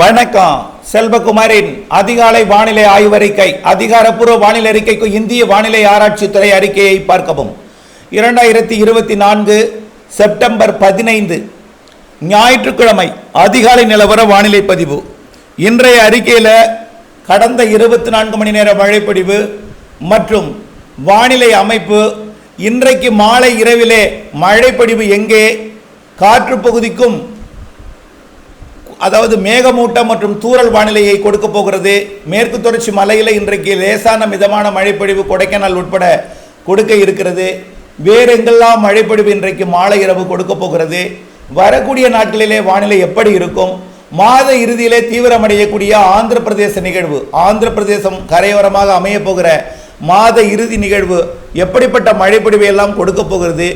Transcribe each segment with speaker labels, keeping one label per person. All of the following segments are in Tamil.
Speaker 1: வணக்கம். செல்வகுமாரின் அதிகாலை வானிலை ஆய்வறிக்கை அதிகாரப்பூர்வ வானிலை அறிக்கைக்கு இந்திய வானிலை ஆராய்ச்சித்துறை அறிக்கையை பார்க்கவும். இரண்டாயிரத்தி இருபத்தி நான்கு செப்டம்பர் பதினைந்து ஞாயிற்றுக்கிழமை அதிகாலை நிலவர வானிலை பதிவு. இன்றைய அறிக்கையில் கடந்த இருபத்தி நான்கு மணி நேர மழைப்பொழிவு மற்றும் வானிலை அமைப்பு இன்றைக்கு மாலை இரவிலே மழைப்பொழிவு எங்கே காற்று பகுதிக்கும் அதாவது மேகமூட்டம் மற்றும் தூறல் வானிலையை கொடுக்க போகிறது. மேற்கு தொடர்ச்சி மலையில் இன்றைக்கு லேசான மிதமான மழைப்பொழிவு கொடைக்கானல் உட்பட கொடுக்க இருக்கிறது. வேறு எங்கெல்லாம் மழைப்பொழிவு இன்றைக்கு மாலை இரவு கொடுக்க போகிறது? வரக்கூடிய நாட்களிலே வானிலை எப்படி இருக்கும்? மாத இறுதியிலே தீவிரமடையக்கூடிய ஆந்திர பிரதேச நிகழ்வு ஆந்திர பிரதேசம் கரையோரமாக அமைய போகிற மாத இறுதி நிகழ்வு எப்படிப்பட்ட மழைப்பொழிவை எல்லாம் கொடுக்க போகிறது?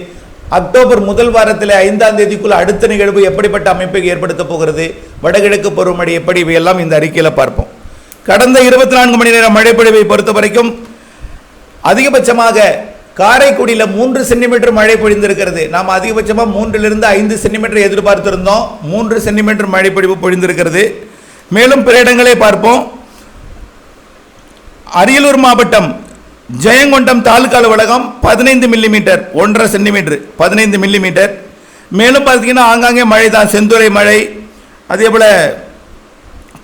Speaker 1: அக்டோபர் முதல் வாரத்தில் ஐந்தாம் தேதிக்குள் அடுத்த நிகழ்வு எப்படிப்பட்ட அமைப்பை ஏற்படுத்த போகிறது? வடகிழக்கு பருவமழை எப்படி இவையெல்லாம் இந்த அறிக்கையில் பார்ப்போம். கடந்த இருபத்தி நான்கு மணி நேரம் மழைப்பொழிவை பொறுத்த வரைக்கும் அதிகபட்சமாக காரைக்குடியில் மூன்று சென்டிமீட்டர் மழை பொழிந்திருக்கிறது. நாம் அதிகபட்சமாக மூன்றிலிருந்து ஐந்து சென்டிமீட்டர் எதிர்பார்த்திருந்தோம். மூன்று சென்டிமீட்டர் மழை பொழிவு பொழிந்திருக்கிறது. மேலும் பிற இடங்களை பார்ப்போம். அரியலூர் மாவட்டம் ஜெயங்கொண்டம் தாலுகா அலுவலகம் பதினைந்து மில்லிமீட்டர் ஒன்றரை சென்டிமீட்டர் பதினைந்து மில்லிமீட்டர். மேலும் பார்த்தீங்கன்னா ஆங்காங்கே மழை தான் செந்துறை மழை அதே போல்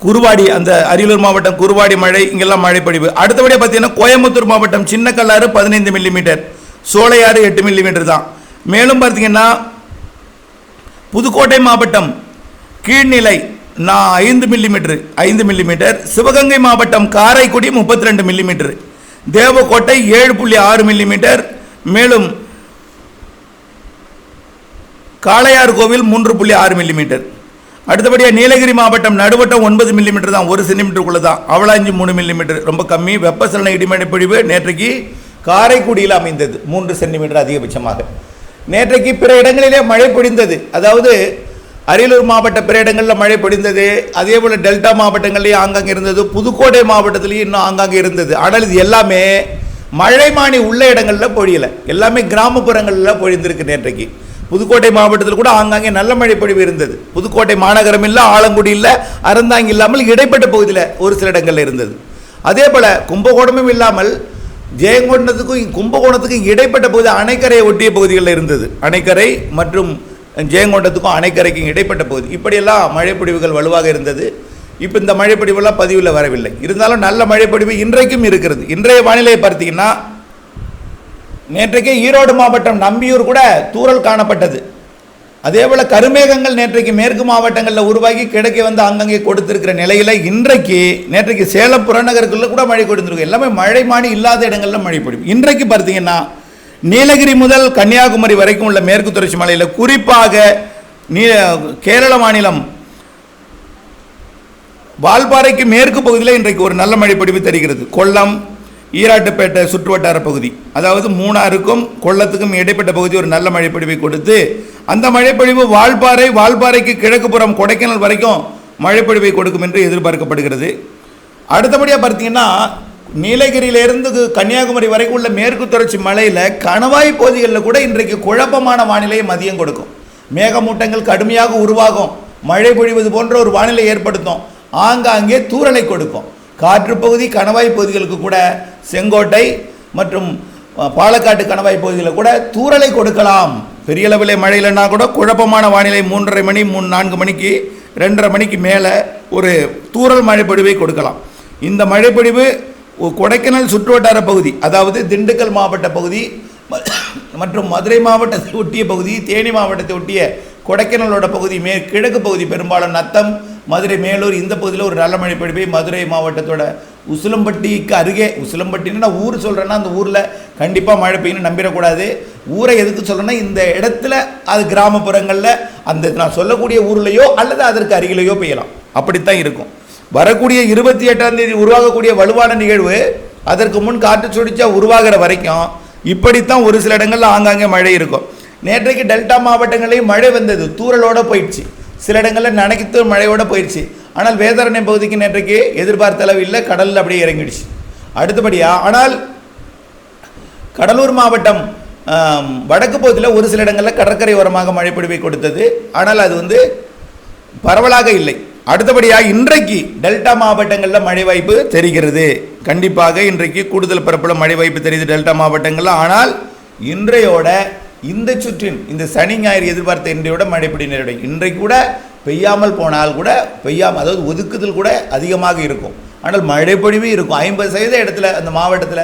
Speaker 1: குருவாடி அந்த அரியலூர் மாவட்டம் குருவாடி மழை இங்கெல்லாம் மழை பொழிவு. அடுத்தபடியாக பார்த்தீங்கன்னா கோயம்புத்தூர் மாவட்டம் சின்னக்கல்லாறு பதினைந்து மில்லிமீட்டர் சோலையாறு எட்டு மில்லிமீட்டர் தான். மேலும் பார்த்தீங்கன்னா புதுக்கோட்டை மாவட்டம் கீழ்நிலை நான் ஐந்து மில்லிமீட்டர் ஐந்து மில்லிமீட்டர் சிவகங்கை மாவட்டம் காரைக்குடி முப்பத்தி ரெண்டு மில்லிமீட்டர் தேவக்கோட்டை ஏழு புள்ளி ஆறு மில்லிமீட்டர் மேலும் காளையார் கோவில் மூன்று புள்ளி ஆறு மில்லிமீட்டர் அடுத்தபடியாக நீலகிரி மாவட்டம் நடுவட்டம் ஒன்பது மில்லிமீட்டர் தான் ஒரு சென்டிமீட்டருக்குள்ள தான். அவளாஞ்சி மூணு மில்லிமீட்டர் ரொம்ப கம்மி. வெப்பசலன இடிமழை பொழிவு நேற்றைக்கு காரைக்குடியில் அமைந்தது மூன்று சென்டிமீட்டர் அதிகபட்சமாக. நேற்றைக்கு பிற இடங்களிலே மழை பொழிந்தது. அதாவது அரியலூர் மாவட்ட பிற இடங்களில் மழை பொழிந்தது. அதே போல் டெல்டா மாவட்டங்கள்லேயும் ஆங்காங்கே இருந்தது. புதுக்கோட்டை மாவட்டத்திலையும் இன்னும் ஆங்காங்கே இருந்தது. ஆனால் இது எல்லாமே மழைமானி உள்ள இடங்களில் பொழியலை. எல்லாமே கிராமப்புறங்களில் பொழிந்திருக்கு நேற்றைக்கு. புதுக்கோட்டை மாவட்டத்தில் கூட ஆங்காங்கே நல்ல மழை பொழிவு இருந்தது. புதுக்கோட்டை மாநகரம் இல்லை ஆலங்குடி இல்லை அறந்தாங்கி இல்லாமல் இடைப்பட்ட பகுதியில் ஒரு சில இடங்களில் இருந்தது. அதே போல் கும்பகோணமும் இல்லாமல் ஜெயங்கொண்டத்துக்கும் கும்பகோணத்துக்கும் இடைப்பட்ட பகுதி அணைக்கரையை ஒட்டிய பகுதிகளில் இருந்தது. அணைக்கரை மற்றும் ஜெயங்கொண்டத்துக்கும் அணைக்கரைக்கும் இடைப்பட்ட பகுதி. இப்படியெல்லாம் மழைப்பொடிவுகள் வலுவாக இருந்தது. இப்போ இந்த மழைப்பொழிவெல்லாம் பதிவில் வரவில்லை. இருந்தாலும் நல்ல மழைப்பொடிவு இன்றைக்கும் இருக்கிறது. இன்றைய வானிலையை பார்த்தீங்கன்னா நேற்றைக்கு ஈரோடு மாவட்டம் நம்பியூர் கூட தூரல் காணப்பட்டது. அதே போல் கருமேகங்கள் நேற்றைக்கு மேற்கு மாவட்டங்களில் உருவாகி கிடைக்க வந்து அங்கங்கே கொடுத்துருக்கிற நிலையில் இன்றைக்கு நேற்றைக்கு சேலம் புறநகருக்குள்ள கூட மழை கொடுத்துருக்கு. எல்லாமே மழை மாணி இல்லாத இடங்களில் மழை பிடிக்கும் இன்றைக்கு பார்த்தீங்கன்னா நீலகிரி முதல் கன்னியாகுமரி வரைக்கும் உள்ள மேற்கு தொடர்ச்சி மலையில் குறிப்பாக நீ கேரள மாநிலம் வால்பாறைக்கு மேற்கு பகுதியில் இன்றைக்கு ஒரு நல்ல மழை பொழிவு தெரிகிறது. கொல்லம் ஈராட்டுப்பேட்டை சுற்றுவட்டார பகுதி. அதாவது மூணாருக்கும் கொள்ளத்துக்கும் இடைப்பட்ட பகுதி ஒரு நல்ல மழைப்பொழிவை கொடுத்து அந்த மழைப்பொழிவு வால்பாறை வால்பாறைக்கு கிழக்கு புறம் கொடைக்கானல் வரைக்கும் மழைப்பொழிவை கொடுக்கும் என்று எதிர்பார்க்கப்படுகிறது. அடுத்தபடியாக பார்த்தீங்கன்னா நீலகிரியிலிருந்து கன்னியாகுமரி வரைக்கும் உள்ள மேற்கு தொடர்ச்சி மலையில் கணவாய் பகுதிகளில் கூட இன்றைக்கு குழப்பமான வானிலையை மதியம் கொடுக்கும். மேகமூட்டங்கள் கடுமையாக உருவாகும். மழை பொழிவது போன்ற ஒரு வானிலை ஏற்படுத்தும். ஆங்காங்கே தூறலை கொடுக்கும். காற்று பகுதி கணவாய் பகுதிகளுக்கு கூட செங்கோட்டை மற்றும் பாலக்காட்டு கணவாய் பகுதிகளில் கூட தூறலை கொடுக்கலாம். பெரிய அளவிலே மழை இல்லைன்னா கூட குழப்பமான வானிலை மூன்றரை மணி மூணு நான்கு மணிக்கு ரெண்டரை மணிக்கு மேலே ஒரு தூறல் மழைப்பொழிவை கொடுக்கலாம். இந்த மழைப்பொழிவு கொடைக்கானல் சுற்றுவட்டார பகுதி அதாவது திண்டுக்கல் மாவட்ட பகுதி ம- மற்றும் மதுரை மாவட்டத்தை ஒட்டிய பகுதி தேனி மாவட்டத்தை ஒட்டிய கொடைக்கானலோட பகுதி மே கிழக்கு பகுதி பெரும்பாலும் நத்தம் மதுரை மேலூர் இந்த பகுதியில் ஒரு நல்ல மழை பெய்யும் மதுரை மாவட்டத்தோட உசிலம்பட்டிக்கு அருகே உசிலம்பட்டின்னு நான் ஊர் சொல்கிறேன்னா அந்த ஊரில் கண்டிப்பாக மழை பெய்யும்னு நம்பிடக்கூடாது. ஊரை எதுக்கு சொல்கிறேன்னா இந்த இடத்துல அது கிராமப்புறங்களில் அந்த நான் சொல்லக்கூடிய ஊர்லேயோ அல்லது அதற்கு அருகிலேயோ பெய்யலாம். அப்படித்தான் இருக்கும். வரக்கூடிய இருபத்தி எட்டாம் தேதி உருவாகக்கூடிய வலுவான நிகழ்வு அதற்கு முன் காற்று சுடிச்சா உருவாகிற வரைக்கும் இப்படித்தான் ஒரு சில இடங்களில் ஆங்காங்கே மழை இருக்கும். நேற்றைக்கு டெல்டா மாவட்டங்களையும் மழை வந்தது. தூரலோட போயிடுச்சு. சில இடங்களில் நனைத்து மழையோடு போயிடுச்சு ஆனால் வேதாரண்யம் பகுதிக்கு நேற்றைக்கு எதிர்பார்த்த அளவு இல்லை கடலில் அப்படியே இறங்கிடுச்சு. அடுத்தபடியாக ஆனால் கடலூர் மாவட்டம் வடக்கு பகுதியில் ஒரு சில இடங்களில் கடற்கரை ஓரமாக மழைப்பொழிவை கொடுத்தது. ஆனால் அது வந்து பரவலாக இல்லை. அடுத்தபடியாக இன்றைக்கு டெல்டா மாவட்டங்களில் மழை வாய்ப்பு தெரிகிறது. கண்டிப்பாக இன்றைக்கு கூடுதல் பரப்பில் மழை வாய்ப்பு தெரியுது டெல்டா மாவட்டங்களில். ஆனால் இன்றையோட இந்த சுற்றின் இந்த சனி ஞாயிறு எதிர்பார்த்த இன்றையோட மழை பிடி நேரிடும் இன்றைக்கு கூட பெய்யாமல் போனால் கூட பெய்யாமல் அதாவது ஒதுக்குதல் கூட அதிகமாக இருக்கும். ஆனால் மழைப்பொழிவு இருக்கும். ஐம்பது சதவீத இடத்துல அந்த மாவட்டத்தில்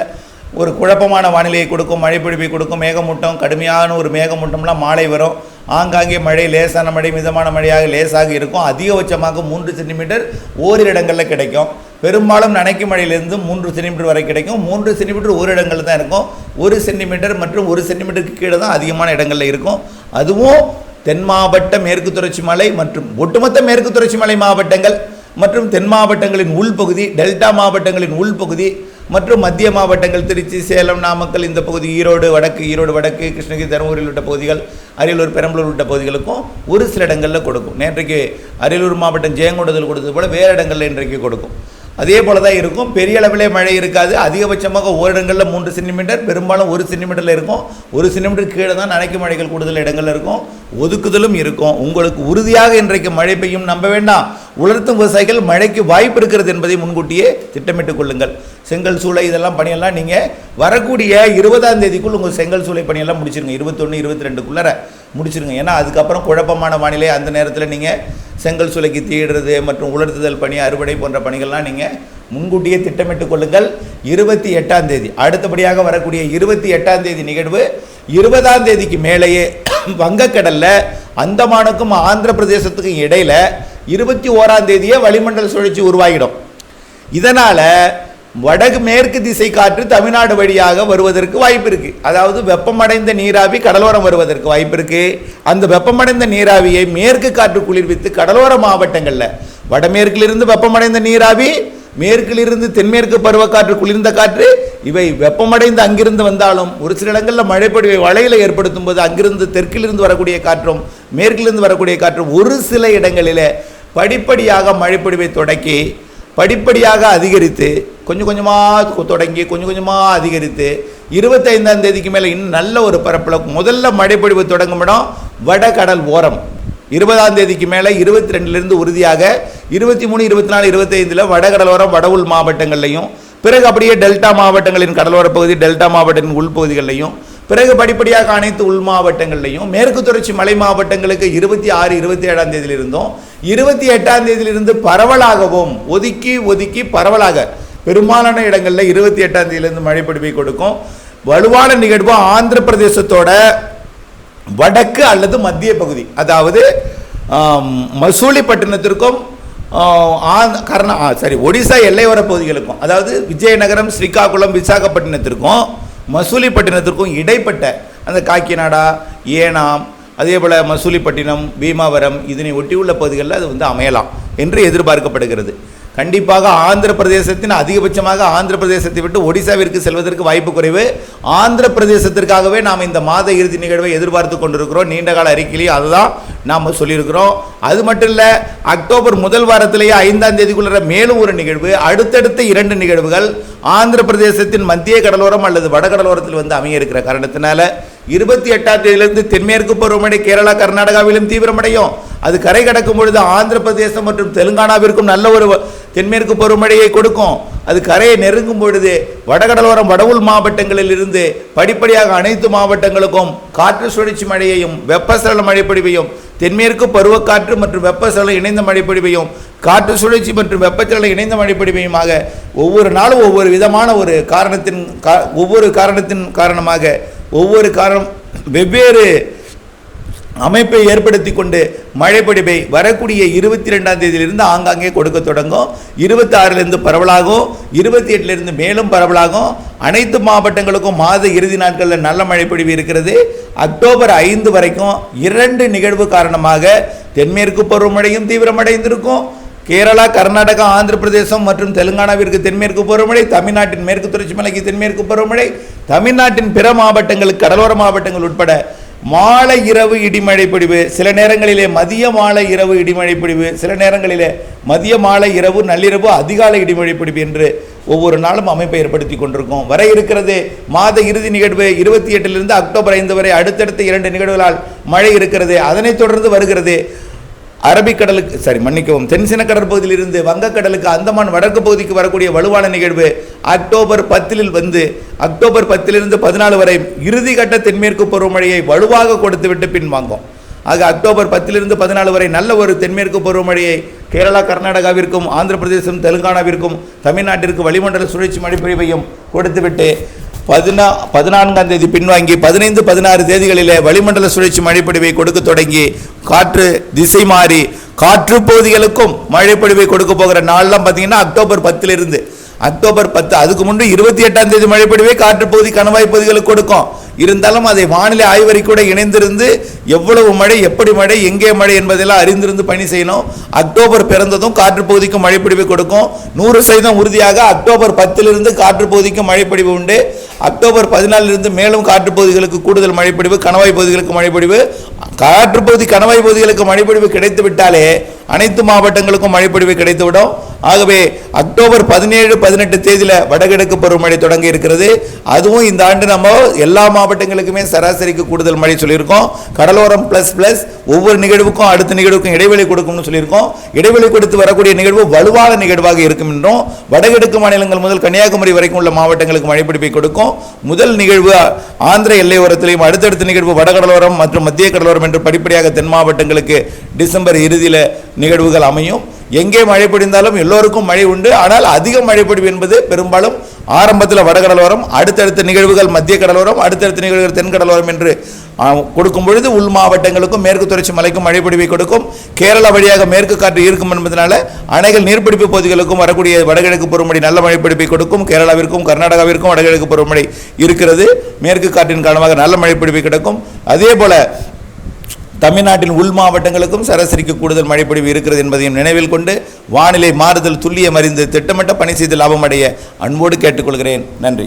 Speaker 1: ஒரு குழப்பமான வானிலையை கொடுக்கும் மழைப்பொழிவை கொடுக்கும் மேகமூட்டம் கடுமையான ஒரு மேகமூட்டம்லாம் மாலை வரும். ஆங்காங்கே மழை லேசான மழை மிதமான மழையாக லேசாக இருக்கும். அதிகபட்சமாக மூன்று சென்டிமீட்டர் ஓரிரு இடங்களில் கிடைக்கும். பெரும்பாலும் நனைக்கும் மழையிலிருந்து மூன்று சென்டிமீட்டர் வரை கிடைக்கும். மூன்று சென்டிமீட்டர் ஒரு இடங்களில் தான் இருக்கும். ஒரு சென்டிமீட்டர் மற்றும் ஒரு சென்டிமீட்டருக்கு கீழே தான் அதிகமான இடங்களில் இருக்கும். அதுவும் தென் மாவட்ட மேற்கு தொடர்ச்சி மலை மற்றும் ஒட்டுமொத்த மேற்கு தொடர்ச்சி மலை மாவட்டங்கள் மற்றும் தென் மாவட்டங்களின் உள்பகுதி டெல்டா மாவட்டங்களின் உள்பகுதி மற்றும் மத்திய மாவட்டங்கள் திருச்சி சேலம் நாமக்கல் இந்த பகுதி ஈரோடு வடக்கு ஈரோடு வடக்கு கிருஷ்ணகிரி தருமபுரி உள்ளிட்ட பகுதிகள் அரியலூர் பெரம்பலூர் உள்ளிட்ட பகுதிகளுக்கும் ஒரு சில இடங்களில் கொடுக்கும். நேற்றைக்கு அரியலூர் மாவட்டம் ஜெயங்கொண்டத்தில் கொடுத்தது போல வேறு இடங்களில் இன்றைக்கு கொடுக்கும். அதே போல தான் இருக்கும். பெரிய அளவிலே மழை இருக்காது. அதிகபட்சமாக ஓரிடங்களில் மூன்று சென்டிமீட்டர் பெரும்பாலும் ஒரு சென்டிமீட்டரில் இருக்கும். ஒரு சென்டிமீட்டர் கீழே தான் நனைக்கும் மழைகள் கூடுதல் இடங்களில் இருக்கும். ஒதுக்குதலும் இருக்கும். உங்களுக்கு உறுதியாக இன்றைக்கு மழை பெய்யும் நம்ப வேண்டாம். உலர்த்தும் விவசாயிகள் மழைக்கு வாய்ப்பு இருக்கிறது என்பதை முன்கூட்டியே திட்டமிட்டுக் கொள்ளுங்கள். செங்கல் சூளை இதெல்லாம் பணியெல்லாம் நீங்கள் வரக்கூடிய இருபதாம் தேதிக்குள் உங்கள் செங்கல் சூளை பணியெல்லாம் முடிச்சிருங்க. இருபத்தொன்று இருபத்தி ரெண்டுக்குள்ளே முடிச்சிருங்க. ஏன்னா அதுக்கப்புறம் குழப்பமான வானிலை அந்த நேரத்தில் நீங்கள் செங்கல் சூளைக்கு தீடுறது மற்றும் உலர்த்துதல் பணி அறுவடை போன்ற பணிகள்லாம் நீங்கள் முன்கூட்டியே திட்டமிட்டுக் கொள்ளுங்கள். இருபத்தி எட்டாம் தேதி அடுத்தபடியாக வரக்கூடிய இருபத்தி எட்டாம் தேதி நிகழ்வு. இருபதாம் தேதிக்கு மேலேயே வங்கக்கடலில் அந்தமானுக்கும் ஆந்திர பிரதேசத்துக்கும் இடையில இருபத்தி ஓராம் தேதியே வளிமண்டல சுழற்சி உருவாகிடும். இதனால் வடகு மேற்கு திசை காற்று தமிழ்நாடு வழியாக வருவதற்கு வாய்ப்பு இருக்கு. அதாவது வெப்பமடைந்த நீராவி கடலோரம் வருவதற்கு வாய்ப்பு இருக்கு. அந்த வெப்பமடைந்த நீராவியை மேற்கு காற்று குளிர்வித்து கடலோர மாவட்டங்களில் வடமேற்கிலிருந்து வெப்பமடைந்த நீராவி மேற்கிலிருந்து தென்மேற்கு பருவக்காற்று குளிர்ந்த காற்று இவை வெப்பமடைந்து அங்கிருந்து வந்தாலும் ஒரு சில இடங்களில் மழைப்பொழிவை வலையில் ஏற்படுத்தும் போது அங்கிருந்து தெற்கிலிருந்து வரக்கூடிய காற்றும் மேற்கிலிருந்து வரக்கூடிய காற்றும் ஒரு சில இடங்களிலே படிப்படியாக மழைப்பொழிவை தொடக்கி படிப்படியாக அதிகரித்து கொஞ்சம் கொஞ்சமாக தொடங்கி கொஞ்சம் கொஞ்சமாக அதிகரித்து இருபத்தைந்தாம் தேதிக்கு மேலே இன்னும் நல்ல ஒரு பரப்பில் முதல்ல மழைப்பொழிவு தொடங்கும் இடம் வடகடல் ஓரம். இருபதாம் தேதிக்கு மேலே இருபத்தி ரெண்டுலேருந்து உறுதியாக இருபத்தி மூணு இருபத்தி நாலு இருபத்தைந்தில் வடகடலோரம் வட உள் மாவட்டங்கள்லையும் பிறகு அப்படியே டெல்டா மாவட்டங்களின் கடலோர பகுதி டெல்டா மாவட்டத்தின் உள்பகுதிகளிலையும் பிறகு படிப்படியாக அனைத்து உள் மாவட்டங்கள்லையும் மேற்கு தொடர்ச்சி மலை மாவட்டங்களுக்கு இருபத்தி ஆறு இருபத்தி ஏழாம் தேதியிலிருந்தும் இருபத்தி எட்டாம் தேதியிலிருந்து பரவலாகவும் ஒதுக்கி ஒதுக்கி பரவலாக பெரும்பாலான இடங்களில் இருபத்தி எட்டாம் தேதியிலிருந்து மழை பிடிப்பை கொடுக்கும். வலுவான நிகழ்வு ஆந்திர பிரதேசத்தோட வடக்கு அல்லது மத்திய பகுதி. அதாவது மசூலிப்பட்டினத்திற்கும் கர்நா சரி ஒடிசா எல்லையோர பகுதிகளுக்கும் அதாவது விஜயநகரம் ஸ்ரீகாகுளம் விசாகப்பட்டினத்திற்கும் மசூலிப்பட்டினத்திற்கும் இடைப்பட்ட அந்த காக்கிநாடா ஏனாம் அதே போல் மசூலிப்பட்டினம் பீமாவரம் இதனை ஒட்டியுள்ள பகுதிகளில் அது வந்து அமையலாம் என்று எதிர்பார்க்கப்படுகிறது. கண்டிப்பாக ஆந்திர பிரதேசத்தின் அதிகபட்சமாக ஆந்திர பிரதேசத்தை விட்டு ஒடிசாவிற்கு செல்வதற்கு வாய்ப்பு குறைவு. ஆந்திர பிரதேசத்திற்காகவே நாம் இந்த மாத இறுதி நிகழ்வை எதிர்பார்த்து கொண்டிருக்கிறோம். நீண்டகால அறிக்கையிலேயே அதுதான் நாம் சொல்லியிருக்கிறோம். அது மட்டும் இல்லை அக்டோபர் முதல் வாரத்திலேயே ஐந்தாம் தேதிக்குள்ள மேலும் ஒரு நிகழ்வு அடுத்தடுத்த இரண்டு நிகழ்வுகள் ஆந்திர பிரதேசத்தின் மத்திய கடலோரம் அல்லது வடகடலோரத்தில் வந்து அமைய இருக்கிற காரணத்தினால இருபத்தி எட்டாம் தேதியிலிருந்து தென்மேற்கு பருவமழை கேரளா கர்நாடகாவிலும் தீவிரமடையும். அது கரை கடக்கும் பொழுது ஆந்திர பிரதேசம் மற்றும் தெலுங்கானாவிற்கும் நல்ல ஒரு தென்மேற்கு பருவமழையை கொடுக்கும். அது கரையை நெருங்கும் பொழுது வடகடலோரம் வடவுள் மாவட்டங்களில் இருந்து படிப்படியாக அனைத்து மாவட்டங்களுக்கும் காற்று சுழற்சி மழையையும் வெப்பசலன மழைப்பொழிவையும் தென்மேற்கு பருவக்காற்று மற்றும் வெப்பசலன இணைந்த மழைப்பொழிவையும் காற்று சுழற்சி மற்றும் வெப்பச்சலன இணைந்த மழைப்பொழிவையுமாக ஒவ்வொரு நாளும் ஒவ்வொரு விதமான ஒரு காரணத்தின் கா- ஒவ்வொரு காரணத்தின் காரணமாக ஒவ்வொரு காரணம் வெவ்வேறு அமைப்பை ஏற்படுத்தி கொண்டு மழைப்பொடிவை வரக்கூடிய இருபத்தி ரெண்டாம் தேதியிலிருந்து ஆங்காங்கே கொடுக்க தொடங்கும். இருபத்தி ஆறிலிருந்து பரவலாகும். இருபத்தி எட்டுலேருந்து மேலும் பரவலாகும். அனைத்து மாவட்டங்களுக்கும் மாத இறுதி நாட்களில் நல்ல மழைப்பொடிவு இருக்கிறது. அக்டோபர் ஐந்து வரைக்கும் இரண்டு நிகழ்வு காரணமாக தென்மேற்கு பருவமழையும் தீவிரமடைந்திருக்கும். கேரளா கர்நாடகா ஆந்திர பிரதேசம் மற்றும் தெலுங்கானாவிற்கு தென்மேற்கு பருவமழை தமிழ்நாட்டின் மேற்கு தொடர்ச்சி மலைக்கு தென்மேற்கு பருவமழை தமிழ்நாட்டின் பிற மாவட்டங்களுக்கு கடலோர மாவட்டங்கள் உட்பட மாலை இரவு இடிமழை பொழிவு சில நேரங்களிலே மதிய மாலை இரவு இடிமழை பொழிவு சில நேரங்களிலே மதிய மாலை இரவு நள்ளிரவு அதிகாலை இடிமழை பொழிவு என்று ஒவ்வொரு நாளும் அமைப்பை ஏற்படுத்தி கொண்டிருக்கோம். வர இருக்கிறது மாத இறுதி நிகழ்வு இருபத்தி எட்டிலிருந்து அக்டோபர் ஐந்து வரை அடுத்தடுத்த இரண்டு நிகழ்வுகளால் மழை இருக்கிறது. அதனைத் தொடர்ந்து வருகிறது அரபிக்கடலுக்கு சரி மன்னிக்கவும் தென்சின கடற்பகுதியில் இருந்து வங்கக்கடலுக்கு அந்தமான் வடக்கு பகுதிக்கு வரக்கூடிய வலுவான நிகழ்வு அக்டோபர் பத்தில் வந்து அக்டோபர் பத்திலிருந்து பதினாலு வரை இறுதி கட்ட தென்மேற்கு பருவமழையை வலுவாக கொடுத்துவிட்டு பின்வாங்கும் ஆக அக்டோபர் பத்திலிருந்து பதினாலு வரை நல்ல ஒரு தென்மேற்கு பருவமழையை கேரளா கர்நாடகாவிற்கும் ஆந்திர பிரதேசம் தெலுங்கானாவிற்கும் தமிழ்நாட்டிற்கு வளிமண்டல சுழற்சி மழைப்பொழிவையும் கொடுத்துவிட்டு பதினா பதினான்காம் தேதி பின்வாங்கி பதினைந்து பதினாறு தேதிகளிலே வளிமண்டல சுழற்சி மழைப்பொழிவை கொடுக்க தொடங்கி காற்று திசை மாறி காற்று பகுதிகளுக்கும் மழைப்பொழிவை கொடுக்க போகிற நாள்லாம் பார்த்தீங்கன்னா அக்டோபர் பத்திலிருந்து. அக்டோபர் பத்து அதுக்கு முன்பு இருபத்தி எட்டாம் தேதி மழைப்பொழிவை காற்று பகுதி கணவாய் பகுதிகளுக்கு கொடுக்கும். இருந்தாலும் அதை வானிலை ஆய்வறி கூட இணைந்திருந்து எவ்வளவு மழை எப்படி மழை எங்கே மழை என்பதெல்லாம் அறிந்திருந்து பணி செய்யணும். அக்டோபர் பிறந்ததும் காற்று பகுதிக்கு கொடுக்கும். நூறு சதவீதம் உறுதியாக அக்டோபர் பத்திலிருந்து காற்று பகுதிக்கு மழைப்பொழிவு உண்டு. அக்டோபர் பதினாலிருந்து மேலும் காற்று பகுதிகளுக்கு கூடுதல் மழைப்பொழிவு கணவாய் பகுதிகளுக்கு மழைப்பொழிவு காற்றுப்பகுதி கணவாய் பகுதிகளுக்கு மழைப்பொழிவு கிடைத்து விட்டாலே அனைத்து மாவட்டங்களுக்கும் மழைப்பொழிவு கிடைத்துவிடும். ஆகவே அக்டோபர் பதினேழு பதினெட்டு தேதியில் வடகிழக்கு பருவமழை தொடங்க இருக்கிறது. அதுவும் இந்த ஆண்டு நம்ம எல்லா மாவட்டங்களுக்குமே சராசரிக்கு கூடுதல் மழை சொல்லியிருக்கோம். கடலோரம் ப்ளஸ் ப்ளஸ் ஒவ்வொரு நிகழ்வுக்கும் அடுத்த நிகழ்வுக்கும் இடைவெளி கொடுக்கும்னு சொல்லியிருக்கோம். இடைவெளி கொடுத்து வரக்கூடிய நிகழ்வு வலுவான நிகழ்வாக இருக்கும் என்றும் வடகிழக்கு மாநிலங்கள் முதல் கன்னியாகுமரி வரைக்கும் உள்ள மாவட்டங்களுக்கு மழைப்பிடிப்பை கொடுக்கும். முதல் நிகழ்வு ஆந்திர எல்லையோரத்திலையும் அடுத்தடுத்த நிகழ்வு வடகடலோரம் மற்றும் மத்திய கடலோரம் என்று படிப்படியாக தென் மாவட்டங்களுக்கு டிசம்பர் இறுதியில் நிகழ்வுகள் அமையும். எங்கே மழை பொழிந்தாலும் எல்லோருக்கும் மழை உண்டு. ஆனால் அதிக மழை பொழிவு என்பது பெரும்பாலும் ஆரம்பத்தில் வடகடலோரம் அடுத்தடுத்த நிகழ்வுகள் மத்திய கடலோரம் அடுத்தடுத்த நிகழ்வுகள் தென்கடலோரம் என்று கொடுக்கும் பொழுது உள் மாவட்டங்களுக்கும் மேற்கு தொடர்ச்சி மலைக்கும் மழை பொழிவை கொடுக்கும். கேரளா வழியாக மேற்கு காற்று இருக்கும் என்பதனால அணைகள் நீர்பிடிப்பு பகுதிகளுக்கும் வரக்கூடிய வடகிழக்கு பருவமழை நல்ல மழை பொழிவை கொடுக்கும். கேரளாவிற்கும் கர்நாடகாவிற்கும் வடகிழக்கு பருவமழை இருக்கிறது. மேற்கு காற்றின் காரணமாக நல்ல மழை பொழிவை கிடைக்கும். அதே போல தமிழ்நாட்டின் உள் மாவட்டங்களுக்கும் சராசரிக்கு கூடுதல் மழைப்பொழிவு இருக்கிறது என்பதையும் நினைவில் கொண்டு வானிலை மாறுதல் துல்லியம் அறிந்து திட்டமிட்ட பணி செய்து லாபம் அடைய அன்போடு கேட்டுக்கொள்கிறேன். நன்றி.